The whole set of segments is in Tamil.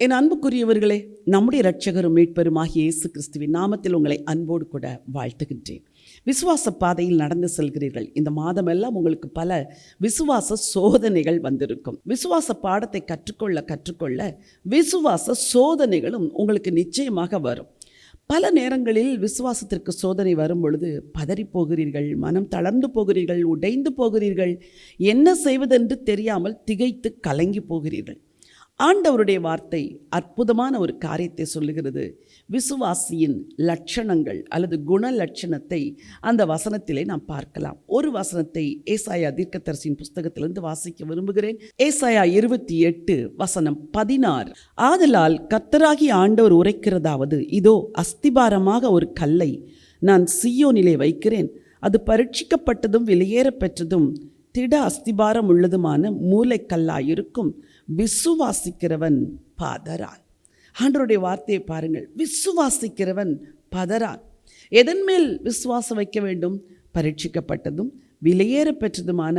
என் அன்புக்குரியவர்களே நம்முடைய இரட்சகரும் மீட்பெருமாகிய இயேசு கிறிஸ்துவின் நாமத்தில் உங்களை அன்போடு கூட வாழ்த்துகின்றேன். விசுவாச பாதையில் நடந்து செல்கிறீர்கள். இந்த மாதமெல்லாம் உங்களுக்கு பல விசுவாச சோதனைகள் வந்திருக்கும். விசுவாச பாடத்தை கற்றுக்கொள்ள கற்றுக்கொள்ள விசுவாச சோதனைகளும் உங்களுக்கு நிச்சயமாக வரும். பல நேரங்களில் விசுவாசத்திற்கு சோதனை வரும் பொழுது பதறிப் போகிறீர்கள் மனம் தளர்ந்து போகிறீர்கள் உடைந்து போகிறீர்கள் என்ன செய்வதென்று தெரியாமல் திகைத்து கலங்கி போகிறீர்கள். ஆண்டவருடைய வார்த்தை அற்புதமான ஒரு காரியத்தை சொல்லுகிறது. விசுவாசியின் லட்சணங்கள் அல்லது குண லட்சணத்தை அந்த வசனத்திலே நாம் பார்க்கலாம். ஒரு வசனத்தை ஏசாயா தீர்க்கதரிசியின் புஸ்தகத்திலிருந்து வாசிக்க விரும்புகிறேன். ஏசாயா இருபத்தி எட்டு வசனம் பதினாறு. ஆதலால் கத்தராகி ஆண்டவர் உரைக்கிறதாவது இதோ அஸ்திபாரமாக ஒரு கல்லை நான் சியோனிலே வைக்கிறேன். அது பரீட்சிக்கப்பட்டதும் வெளியேற பெற்றதும் திட அஸ்திபாரம் உள்ளதுமான மூளைக்கல்லாயிருக்கும் விசுவாசிக்கிறவன் பதறான். ஆண்டருடைய வார்த்தையை பாருங்கள். விசுவாசிக்கிறவன் பதறான். எதன் மேல் விசுவாசம் வைக்க வேண்டும்? பரீட்சிக்கப்பட்டதும் விலையேற பெற்றதுமான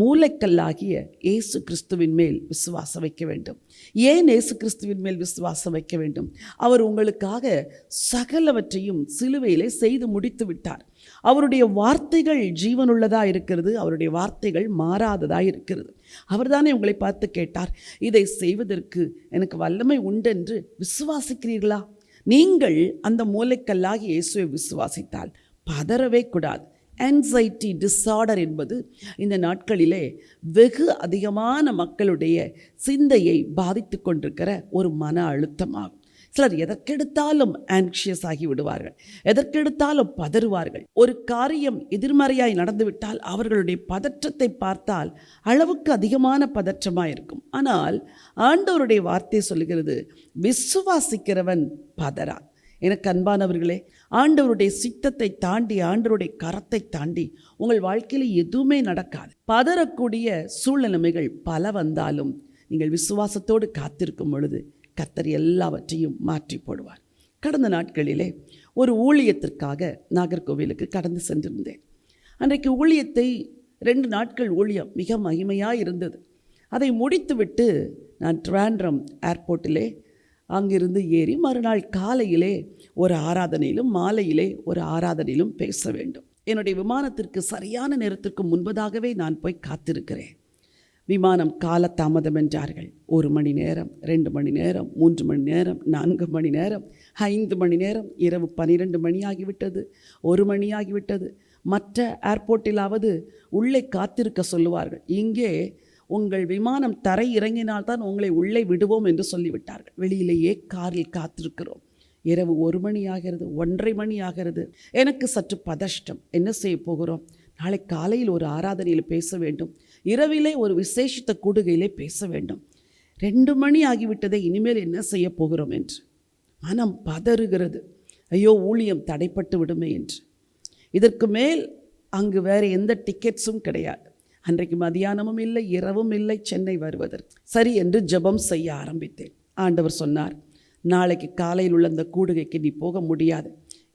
மூளைக்கல்லாகிய இயேசு கிறிஸ்துவின் மேல் விசுவாசம் வைக்க வேண்டும். ஏன் இயேசு கிறிஸ்துவின் மேல் விசுவாசம் வைக்க வேண்டும்? அவர் உங்களுக்காக சகலவற்றையும் சிலுவையிலே செய்து முடித்து விட்டார். அவருடைய வார்த்தைகள் ஜீவனுள்ளதாக இருக்கிறது அவருடைய வார்த்தைகள் மாறாததாக இருக்கிறது. அவர்தானே உங்களை பார்த்து கேட்டார் இதை செய்வதற்கு எனக்கு வல்லமை உண்டென்று விசுவாசிக்கிறீர்களா? நீங்கள் அந்த மூளைக்கல்லாகி இயேசுவை விசுவாசித்தால் பதறவே கூடாது. ஆன்சைட்டி டிஸார்டர் என்பது இந்த நாட்களிலே வெகு அதிகமான மக்களுடைய சிந்தையை பாதித்து கொண்டிருக்கிற ஒரு மன அழுத்தமாகும். சிலர் எதற்கெடுத்தாலும் ஆன்ஷியஸ் ஆகி விடுவார்கள். எதற்கெடுத்தாலும் பதறுவார்கள். ஒரு காரியம் எதிர்மறையாய் நடந்துவிட்டால் அவர்களுடைய பதற்றத்தை பார்த்தால் அளவுக்கு அதிகமான பதற்றமாக இருக்கும். ஆனால் ஆண்டவருடைய வார்த்தை சொல்லுகிறது விசுவாசிக்கிறவன் பதறான். எனக்கு அன்பானவர்களே ஆண்டவருடைய சித்தத்தை தாண்டி ஆண்டவருடைய கரத்தை தாண்டி உங்கள் வாழ்க்கையில் எதுவுமே நடக்காது. பதறக்கூடிய சூழ்நிலைமைகள் பல வந்தாலும் நீங்கள் விசுவாசத்தோடு காத்திருக்கும் பொழுது கத்தர் எல்லாவற்றையும் மாற்றி போடுவார். கடந்த நாட்களிலே ஒரு ஊழியத்திற்காக நாகர்கோவிலுக்கு கடந்து சென்றிருந்தேன். அன்றைக்கு ஊழியத்தை ரெண்டு நாட்கள் ஊழியம் மிக மகிமையாக இருந்தது. அதை முடித்துவிட்டு நான் ட்ராண்ட்ரம் ஏர்போர்ட்டிலே அங்கிருந்து ஏறி மறுநாள் காலையிலே ஒரு ஆராதனையிலும் மாலையிலே ஒரு ஆராதனையிலும் பேச வேண்டும். என்னுடைய விமானத்திற்கு சரியான நேரத்திற்கு முன்பதாகவே நான் போய் காத்திருக்கிறேன். விமானம் கால தாமதம் என்றார்கள். ஒரு மணி நேரம் ரெண்டு மணி நேரம் மூன்று மணி நேரம் நான்கு மணி நேரம் ஐந்து மணி நேரம் இரவு பன்னிரெண்டு மணி ஆகிவிட்டது ஒரு மணி ஆகிவிட்டது. மற்ற ஏர்போர்ட்டிலாவது உள்ளே காத்திருக்க சொல்லுவார்கள். இங்கே உங்கள் விமானம் தரை இறங்கினால்தான் உங்களை உள்ளே விடுவோம் என்று சொல்லிவிட்டார்கள். வெளியிலேயே காரில் காத்திருக்கிறோம். இரவு ஒரு மணி ஆகிறது ஒன்றரை மணி ஆகிறது. எனக்கு சற்று பதஷ்டம். என்ன செய்ய போகிறோம்? நாளை காலையில் ஒரு ஆராதனையில் பேச வேண்டும். இரவிலே ஒரு விசேஷித்த கூடுகையிலே பேச வேண்டும். ரெண்டு மணி ஆகிவிட்டதை இனிமேல் என்ன செய்ய போகிறோம் என்று. மனம் பதறுகிறது. ஐயோ ஊழியம் தடைப்பட்டு விடுமே என்று. இதற்கு மேல் அங்கு வேறு எந்த டிக்கெட்ஸும் கிடையாது. அன்றைக்கு மதியானமும் இல்லை இரவும் இல்லை சென்னை வருவதற்கு. சரி என்று ஜெபம் செய்ய ஆரம்பித்தேன். ஆண்டவர் சொன்னார் நாளைக்கு காலையில் உள்ள அந்த கூடுகைக்கு நீ போக முடியாது.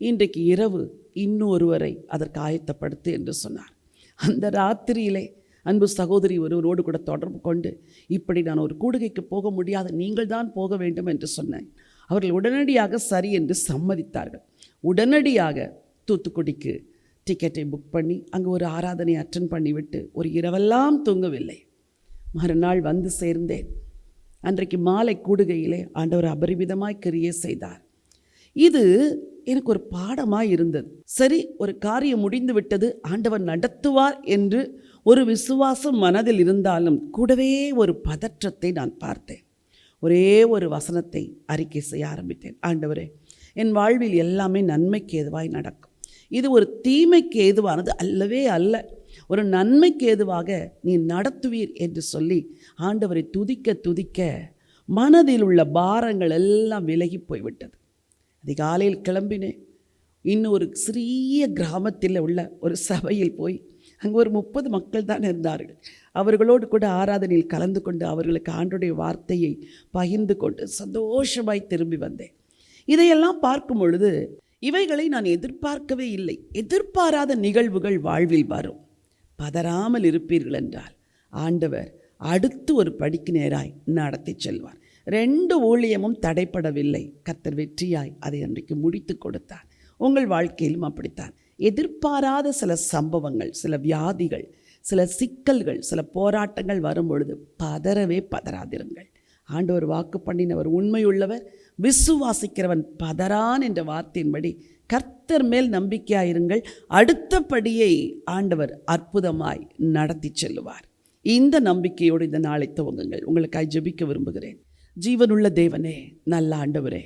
இன்றைக்கு இரவு இன்னொருவரை அதற்கு ஆயத்தப்படுத்து என்று சொன்னார். அந்த ராத்திரியிலே அன்பு சகோதரி ஒருவரோடு கூட தொடர்பு கொண்டு இப்படி நான் ஒரு கூடுகைக்கு போக முடியாது நீங்கள் தான் போக வேண்டும் என்று சொன்னேன். அவர்கள் உடனடியாக சரி என்று சம்மதித்தார்கள். உடனடியாக தூத்துக்குடிக்கு டிக்கெட்டை புக் பண்ணி அங்கே ஒரு ஆராதனை அட்டன் பண்ணிவிட்டு ஒரு இரவெல்லாம் தூங்கவில்லை. மறுநாள் வந்து சேர்ந்தேன். அன்றைக்கு மாலை கூடுகையிலே ஆண்டவர் அபரிமிதமாய் கிரியை செய்தார். இது எனக்கு ஒரு பாடமாக இருந்தது. சரி ஒரு காரியம் முடிந்து விட்டது. ஆண்டவர் நடத்துவார் என்று ஒரு விசுவாசம் மனதில் இருந்தாலும் கூடவே ஒரு பதற்றத்தை நான் பார்த்தேன். ஒரே ஒரு வசனத்தை அறிக்கை செய்ய ஆரம்பித்தேன். ஆண்டவரே என் வாழ்வில் எல்லாமே நன்மைக்கு எதுவாய் நடக்கும். இது ஒரு தீமைக்கு ஏதுவானது அல்லவே அல்ல. ஒரு நன்மைக்கு ஏதுவாக நீ நடத்துவீர் என்று சொல்லி ஆண்டவரை துதிக்க துதிக்க மனதில் உள்ள பாரங்கள் எல்லாம் விலகி போய்விட்டது. அதிகாலையில் கிளம்பினேன். இன்னும் ஒரு சிறிய கிராமத்தில் உள்ள ஒரு சபையில் போய் அங்கே ஒரு முப்பது மக்கள் தான் இருந்தார்கள். அவர்களோடு கூட ஆராதனையில் கலந்து கொண்டு அவர்களுக்கு ஆண்டுடைய வார்த்தையை பகிர்ந்து கொண்டு சந்தோஷமாய் திரும்பி வந்தேன். இதையெல்லாம் பார்க்கும் பொழுது இவைகளை நான் எதிர்பார்க்கவே இல்லை. எதிர்பாராத நிகழ்வுகள் வாழ்வில் வரும். பதறாமல் இருப்பீர்கள் என்றால் ஆண்டவர் அடுத்து ஒரு படிக்கு நேராய் நடத்தி செல்வார். ரெண்டு ஊழியமும் தடைப்படவில்லை. கத்தர் வெற்றியாய் அதை அன்றைக்கு முடித்து கொடுத்தார். உங்கள் வாழ்க்கையிலும் அப்படித்தான். எதிர்பாராத சில சம்பவங்கள் சில வியாதிகள் சில சிக்கல்கள் சில போராட்டங்கள் வரும் பொழுது பதறவே பதறாதிருங்கள். ஆண்டவர் வாக்கு பண்ணினவர் உண்மையுள்ளவர். விசுவாசிக்கிறவன் பதறான் என்ற வார்த்தையின்படி கர்த்தர் மேல் நம்பிக்கையாயிருங்கள். அடுத்தபடியை ஆண்டவர் அற்புதமாய் நடத்தி செல்லுவார். இந்த நம்பிக்கையோடு இந்த நாளை துவங்குங்கள். உங்களுக்காய் ஜெபிக்க விரும்புகிறேன். ஜீவனுள்ள தேவனே நல்ல ஆண்டவரே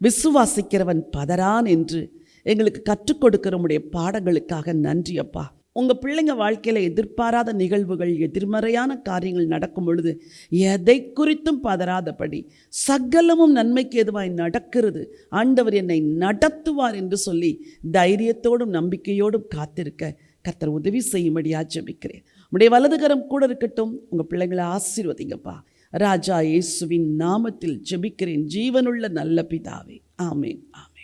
விசுவாசிக்கிறவன் பதறான் என்று எங்களுக்கு கற்றுக் கொடுக்கிற உடைய பாடங்களுக்காக நன்றி அப்பா. உங்கள் பிள்ளைங்க வாழ்க்கையில் எதிர்பாராத நிகழ்வுகள் எதிர்மறையான காரியங்கள் நடக்கும் பொழுது எதை குறித்தும் பதறாதபடி சகலமும் நன்மைக்கு எதுவாய் நடக்கிறது. ஆண்டவர் என்னை நடத்துவார் என்று சொல்லி தைரியத்தோடும் நம்பிக்கையோடும் காத்திருக்க கத்தர் உதவி செய்யும்படியா ஜெபிக்கிறேன். உடைய வலதுகரம் கூட இருக்கட்டும் உங்கள் பிள்ளைங்களை ஆசீர்வதிங்கப்பா. ராஜா இயேசுவின் நாமத்தில் ஜெபிக்கிறேன். ஜீவனுள்ள நல்ல பிதாவே. ஆமேன் ஆமேன்.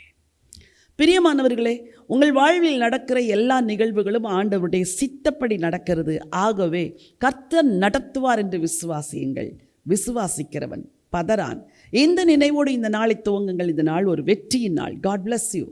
பிரியமானவர்களே உங்கள் வாழ்வில் நடக்கிற எல்லா நிகழ்வுகளும் ஆண்டவருடைய சித்தப்படி நடக்கிறது. ஆகவே கர்த்தர் நடத்துவார் என்று விசுவாசியுங்கள். விசுவாசிக்கிறவன் பதறான். இந்த நினைவோடு இந்த நாளை துவங்குங்கள். இந்த நாள் ஒரு வெற்றியின் நாள். God bless you